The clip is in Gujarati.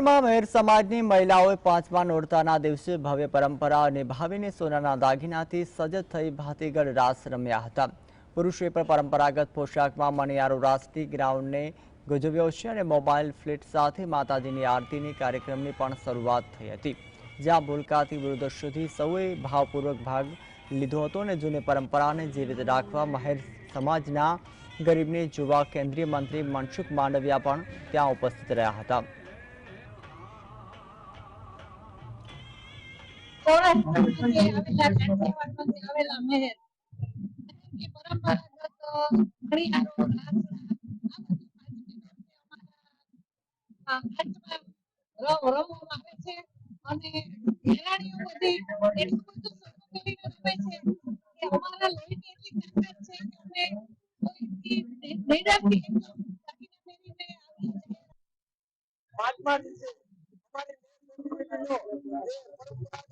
માં મહેર સમાજની મહિલાઓએ પાંચમા નોરતાના દિવસે ભવ્ય પરંપરા નિભાવીને સોનાના દાગીનાથી સજ્જ થઈ ભાતીગઢ રાસ રમ્યા હતા. પુરુષોએ પણ પરંપરાગત પોશાકમાં મણિયારો રાસથી ગ્રાઉન્ડને ગજવ્યો છે અને મોબાઈલ ફ્લીટ સાથે માતાજીની આરતીની કાર્યક્રમની પણ શરૂઆત થઈ હતી. જ્યાં ભૂલકાથી વૃદ્ધ સુધી સૌએ ભાવપૂર્વક ભાગ લીધો હતો અને જૂની પરંપરાને જીવિત રાખવા મહેર સમાજના ગરીબને જોવા કેન્દ્રીય મંત્રી મનસુખ માંડવિયા પણ ત્યાં ઉપસ્થિત રહ્યા હતા. આવેલા મહેર પરંપરાગત રમ- રમવામાં આવે છે અને ખેલાડીઓ બધી એટલું બધું સખત કરીને રમે છે કે અમારા લોહીની એટલી તાકાત છે કે અમે કોઈથી છીએ. પાંચમા દિવસે અમારી પરંપરાગત